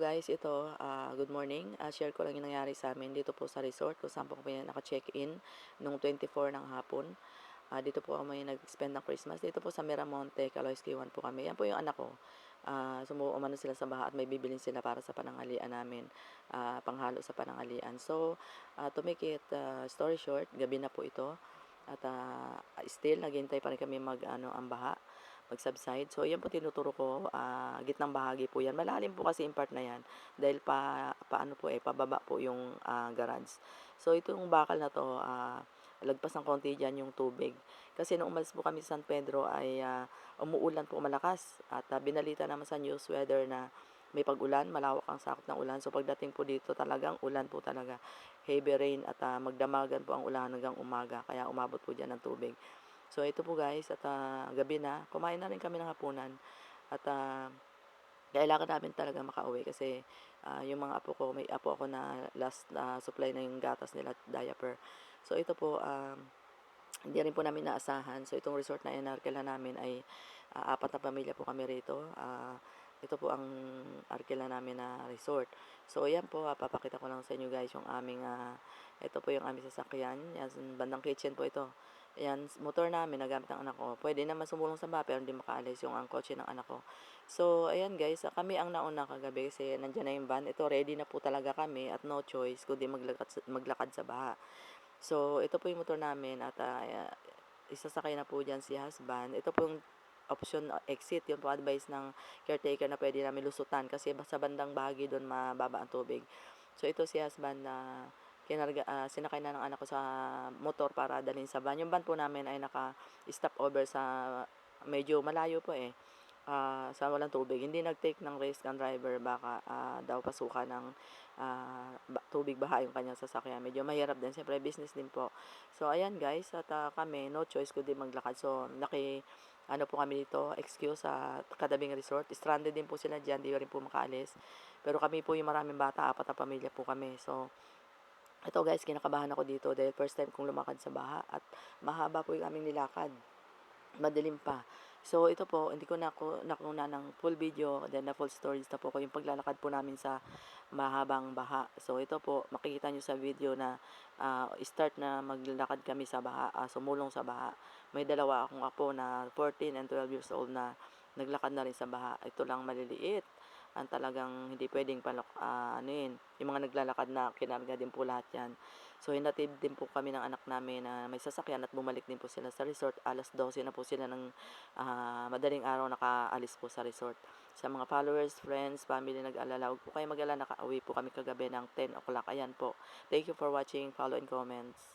Guys, ito, ah, good morning. Ah, share ko lang yung nangyari sa amin dito po sa resort kung saan po kami naka-check-in nung 24 ng hapon. Ah, dito po kami nag-spend ng Christmas. Dito po sa Miramonte, Calois Kiwan po kami. Yan po yung anak ko. Ah, sumuo umano sila sa baha at may bibilin sila para sa panangalian namin, ah, panghalo sa panangalian. So, ah, to make it ah, story short, gabi na po ito. At ah, still, naghihintay pa rin kami mag, ano, ang baha mag-subside. So, yan po tinuturo ko, ah, gitnang bahagi po yan. Malalim po kasi yung part na yan dahil pa, paano po eh, pababa po yung ah, garage. So, itong bakal na to, ah, lagpas ng konti dyan yung tubig. Kasi nung umalis po kami sa San Pedro ay ah, umuulan po malakas at ah, binalita naman sa news weather na may pag-ulan, malawak ang sakop ng ulan. So pagdating po dito talagang ulan po talaga. Heavy rain at ah, magdamagan po ang ulan hanggang umaga. Kaya umabot po dyan ng tubig. So ito po guys, at ah, gabi na, kumain na rin kami ng hapunan. At ah, kailangan namin talaga makauwi kasi ah, yung mga apo ko, may apo ako na last na supply na yung gatas nila diaper. So ito po, um, hindi rin po namin naasahan. So itong resort na inarkila namin ay ah, apat na pamilya po kami rito. Ah, ito po ang arkila namin na resort. So ayan po, ah, papakita ko lang sa inyo guys yung aming, ah, ito po yung aming sasakyan. Yan, bandang kitchen po ito. Ayan, motor namin, nagamit ng anak ko. Pwede naman sumulong sa baha, pero hindi makaalis yung ang kotse ng anak ko. So, ayan guys, ah, kami ang nauna kagabi kasi nandyan na yung van. Ito, ready na po talaga kami at no choice kundi maglakad, maglakad sa baha. So, ito po yung motor namin at ah, isasakay na po dyan si husband. Ito po yung option uh, exit, yun po advice ng caretaker na pwede namin lusutan kasi sa bandang bahagi doon mababa ang tubig. So, ito si husband na kinarga, ah, sinakay na ng anak ko sa motor para dalhin sa van. Yung van po namin ay naka-stop over sa medyo malayo po eh. ah, sa walang tubig. Hindi nag-take ng risk ang driver baka ah, daw pasukan ng ba- tubig baha yung kanyang sasakyan. Medyo mahirap din. Siyempre, business din po. So, ayan guys. At ah, kami, no choice kundi maglakad. So, naki, ano po kami dito, excuse sa kadabing resort. Stranded din po sila dyan. Di rin po makaalis. Pero kami po yung maraming bata. Apat na pamilya po kami. So, ito guys, kinakabahan ako dito dahil first time kong lumakad sa baha at mahaba po yung aming nilakad. Madilim pa. So, ito po, hindi ko na ako nakuna ng full video, then na full stories na po ko yung paglalakad po namin sa mahabang baha. So, ito po, makikita nyo sa video na ah, start na maglalakad kami sa baha, ah, sumulong sa baha. May dalawa akong apo na 14 and 12 years old na naglakad na rin sa baha. Ito lang maliliit ang talagang hindi pwedeng palak, ah, ano yun, yung mga naglalakad na kinarga din po lahat yan. So, hinatid din po kami ng anak namin na may sasakyan at bumalik din po sila sa resort. Alas 12 na po sila ng ah, madaling araw nakaalis po sa resort. Sa mga followers, friends, family nag-alala, huwag po kayo mag-alala, nakauwi po kami kagabi ng 10 o'clock. Ayan po. Thank you for watching. Follow and comments.